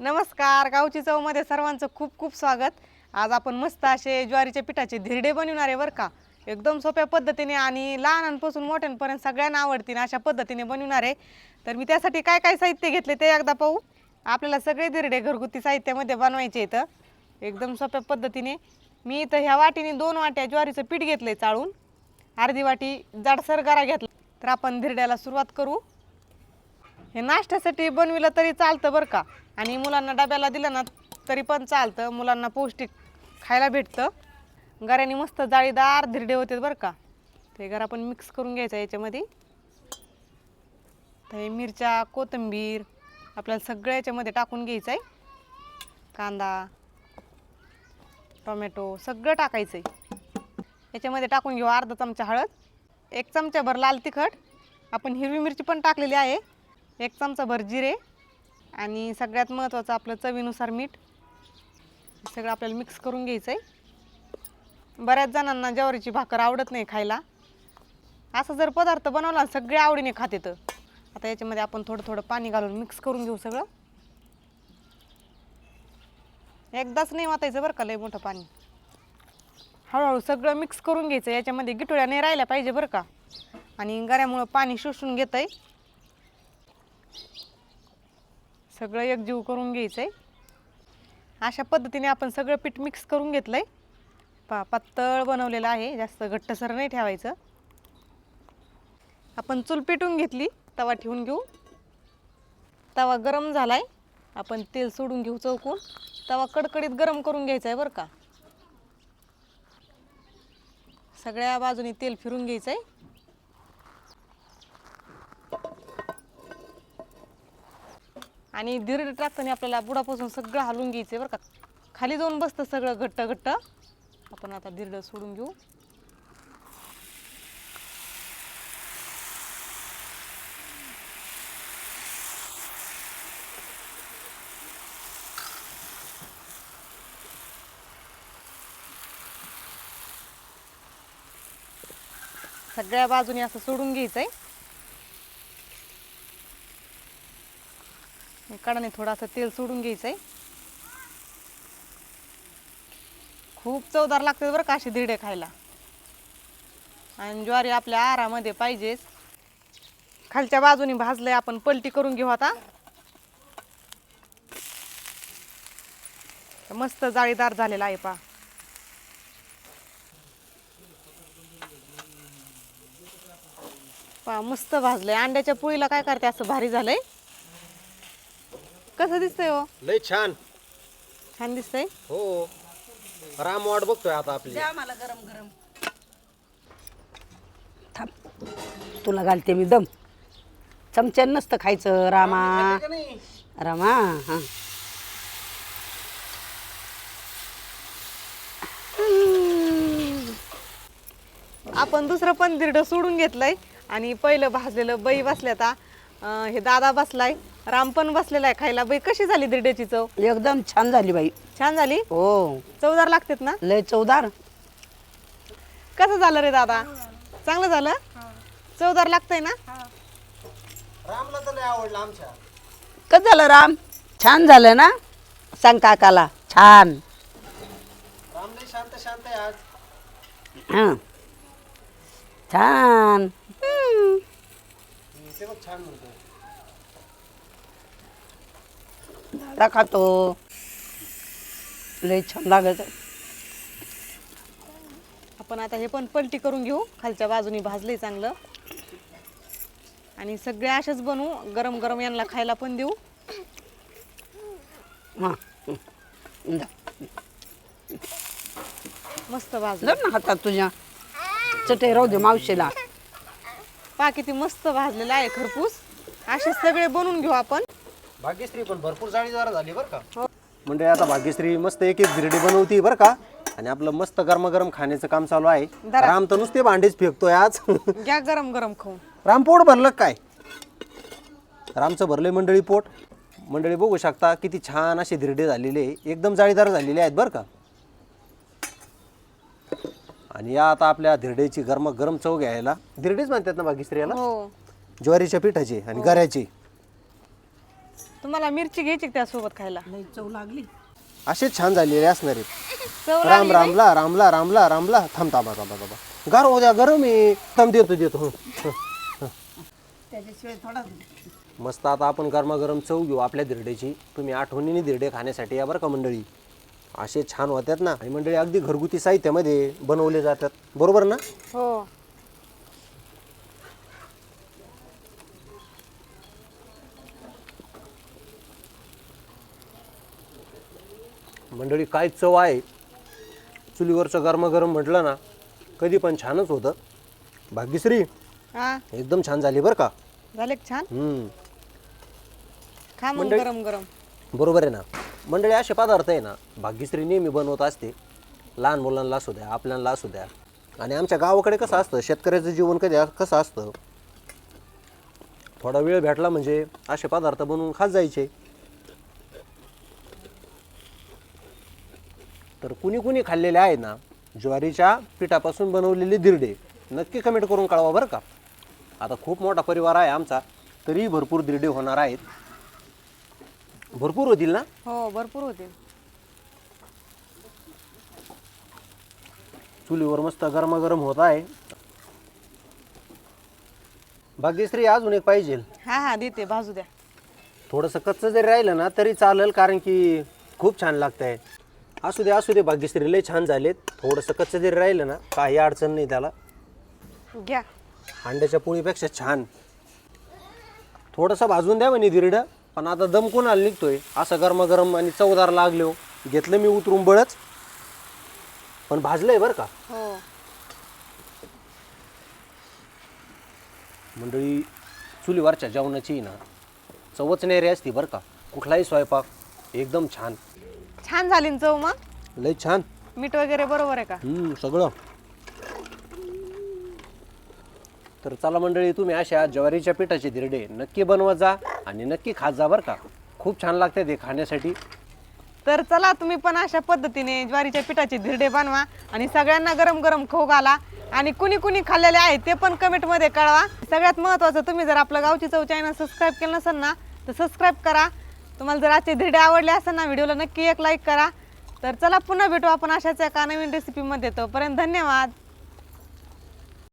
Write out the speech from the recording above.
नमस्कार गावची चवमध्ये सर्वांचं खूप खूप स्वागत. आज आपण मस्त असे ज्वारीच्या पिठाचे धिरडे बनवणार आहे बरं का. एकदम सोप्या पद्धतीने आणि लहानांपासून मोठ्यांपर्यंत सगळ्यांना आवडतील अशा पद्धतीने बनवणार आहे. तर मी त्यासाठी काय काय साहित्य घेतले ते एकदा पाहू. आपल्याला सगळे धिरडे घरगुती साहित्यामध्ये बनवायचे इथं एकदम सोप्या पद्धतीने. मी इथं ह्या वाटीने दोन वाट्या ज्वारीचं पीठ घेतलं आहे चाळून. अर्धी वाटी जाडसर गारा घेतला. तर आपण धिरड्याला सुरुवात करू. हे नाश्त्यासाठी बनविलं तरी चालतं बरं का. आणि मुलांना डब्याला दिलं ना तरी पण चालतं. मुलांना पौष्टिक खायला भेटतं. गऱ्याने मस्त जाळीदार धिरडे होते बरं का. ते गरा पण मिक्स करून घ्यायचं याच्यामध्ये. तर हे मिरच्या कोथिंबीर आपल्याला सगळ्या याच्यामध्ये टाकून घ्यायचं आहे. कांदा टोमॅटो सगळं टाकायचं आहे. याच्यामध्ये टाकून घेऊ अर्धा चमचा हळद एक चमचाभर लाल तिखट. आपण हिरवी मिरची पण टाकलेली आहे. एक चमचाभर जिरे आणि सगळ्यात महत्त्वाचं आपलं चवीनुसार मीठ. सगळं आपल्याला मिक्स करून घ्यायचं आहे बऱ्याच जणांना ज्वारीची भाकर आवडत नाही खायला. असं जर पदार्थ बनवला सगळे आवडीने खाते तर. आता याच्यामध्ये आपण थोडं थोडं पाणी घालून मिक्स करून घेऊ सगळं. एकदाच नाही वाटायचं बरं का लय मोठं पाणी. हळूहळू सगळं मिक्स करून घ्यायचं. याच्यामध्ये गिटोळ्या नाही राहिल्या पाहिजे बरं का. आणि गऱ्यामुळं पाणी शोषून घेतं आहे सगळं एकजीव करून घ्यायचं आहे अशा पद्धतीने आपण सगळं पीठ मिक्स करून घेतलं आहे पा पातळ बनवलेलं आहे जास्त घट्टसर नाही ठेवायचं. आपण चूल पेटून घेतली तवा ठेवून घेऊ. तवा गरम झालाय आपण तेल सोडून घेऊ चौकून. तवा कडकडीत गरम करून घ्यायचा आहे बरं का. सगळ्या बाजूनी तेल फिरून घ्यायचं आहे आणि धिरड टाकताना आपल्याला बुडापासून सगळं हलवून घ्यायचं बरं का. खाली जाऊन बसतं सगळं घट्ट घट्ट. आपण आता धिरड सोडून घेऊ. सगळ्या बाजूने असं सोडून घ्यायचं आहे कडाने थोडासा तेल सोडून घ्यायचं आहे खूप चवदार लागते बरं का असे धिरडे खायला. आणि ज्वारी आपल्या आरामध्ये पाहिजेच. खालच्या बाजूने भाजलंय आपण पलटी करून घेऊ आता. मस्त जाळीदार झालेला आहे पा. पा मस्त भाजलंय. अंड्याच्या पोळीला काय करते? असं भारी झालंय. कसं दिसतंय हो? लय छान. छान दिसतंय? हो. राम वाट बघतोय आता आपली. थांब. तुला घालते मी दम. चमच्यान नसतं खायचं रामा. रामा हां. आपण दुसरं पण दिरडं सोडून घेतलंय आणि पहिलं भाजलेलं बाई बसल्यात आ. अं, हे दादा बसलाय. राम पण बसलेला आहे खायला. बाई कशी झाली दिरड्याची चव? एकदम छान झाली बाई. छान झाली? हो. चवदार लागतात ना? लय चवदार. कसं झालं रे दादा? चांगलं झालं? चवदार लागतंय ना? रामला तर लय आवडलं आमच्या. कसं झालं राम? छान झालं ना? सांग काकाला. छान. राम लय शांत शांत आहे आज. हां. छान. हम्म. ते बघ छान म्हणतो दादा खातो लय छान लागत आपण आता हे पण पलटी करून घेऊ. खालच्या बाजूनी भाजले चांगलं. आणि सगळे असेच बनवू. गरम गरम यांना खायला पण देऊ. हां. मस्त भाजलं. ना हातात तुझ्या. चटे राहू दे मावशीला. पहा किती मस्त भाजलेलं आहे खरपूस. असे सगळे बनवून घेऊ आपण. भाग्यश्री पण भरपूर जाळीदार झाली बरं का. हो. म्हणजे आता भाग्यश्री मस्त एक एक धिरडी बनवती बरं का. आणि आपलं मस्त गरमागरम खाण्याचं काम चालू आहे. धरा. राम तर नुसते भांडेच फेकतोय आज. घ्या गरम गरम खाऊन. राम पोट भरलं का काय? रामचं भरलंय मंडळी पोट. मंडळी बघू शकता किती छान असे धिरडे झालेले एकदम जाळीदार झालेले आहेत बरं का. आणि या आता आपल्या धिरडेची गरम गरम चव घ्यायला. धिरडेच म्हणतात ना भाग्यश्री याला हो. ज्वारीच्या पिठाचे आणि गऱ्याचे. तुम्हाला मिरची घ्यायची का त्यासोबत खायला? चव लागली. असेच छान झालेले असणार. आहेत चव राम रामला रामला रामला रामला. थांब थांबा थांबा थांबा गार हो द्या गरम आहे. थांब देतो देतो. हं, हं. त्याच्याशिवाय थोडा मस्त आता आपण गरमागरम चव घेऊ आपल्या धिरड्याची तुम्ही आठवणीने धिरडे खाण्यासाठी या बरं का मंडळी? असे छान होतात ना. आणि मंडळी अगदी घरगुती साहित्यामध्ये बनवले जातात. बरोबर ना? हो. मंडळी काय चव आहे? चुलीवरचं गरमागरम म्हटलं ना कधी पण छानच होतं. भाग्यश्री हा. एकदम छान झाली बरं का? झाले का छान? हम्म, खा मग मंडळी- गरम गरम. बरोबर आहे ना. मंडळी असे पदार्थ आहे ना भाग्यश्री नेहमी बनवत असते. लहान मुलांना असू द्या आपल्याला असू द्या. आणि आमच्या गावाकडे कसं असतं शेतकऱ्याचं जीवन कधी कसं असतं? थोडा वेळ भेटला म्हणजे असे पदार्थ बनवून खात जायचे. तर कुणी कुणी खाल्लेले आहेत ना ज्वारीच्या पिठापासून बनवलेले दिरडे नक्की कमेंट करून कळवा बरं का. आता खूप मोठा परिवार आहे आमचा तरी भरपूर दिरडे होणार आहेत. भरपूर होतील ना? हो भरपूर होते चुलीवर मस्त गरमागरम होत आहे. भाग्यश्री अजून एक पाहिजे. हा हा देते भाजू द्या. थोडंसं कच्चं जरी राहिलं ना तरी चालेल कारण की खूप छान लागतंय. असू दे असू दे भाग्यश्री लय छान झालेत. थोडंसं कच्चं जरी राहिलं ना काही अडचण नाही त्याला. घ्या. अंड्याच्या पोळीपेक्षा छान. थोडंसं भाजून द्या म्हणे दिरडं पण आता दम कोणाला निघतोय? असं गरमागरम आणि चवदार लागलो घेतलं मी उतरून बळच. पण भाजलंय बरं का? हो. मंडळी चुलीवरच्या जेवणाची ना चवच नेरी असती बरं का? कुठलाही स्वयंपाक एकदम छान. छान झाली ना चव मग? लय छान. मीठ वगैरे बरोबर आहे का? हम्म, सगळं. तर चला मंडळी तुम्ही अशा ज्वारीच्या पिठाचे धिरडे नक्की बनवत जा आणि नक्की खात जा बरं का. खूप छान लागते ते खाण्यासाठी. तर चला तुम्ही पण अशा पद्धतीने ज्वारीच्या पिठाचे धिरडे बनवा आणि सगळ्यांना गरम गरम खाऊ घाला. आणि कुणी कुणी खाल्लेले आहे ते पण कमेंटमध्ये कळवा. सगळ्यात महत्त्वाचं तुम्ही जर आपलं गावची चव चॅनल सबस्क्राईब केलं नसेल ना तर सबस्क्राईब करा. तुम्हाला जर आजचे धिरडे आवडले असेल ना व्हिडिओला नक्की एक लाईक करा. तर चला पुन्हा भेटू आपण अशाच एका नवीन रेसिपीमध्ये तोपर्यंत धन्यवाद.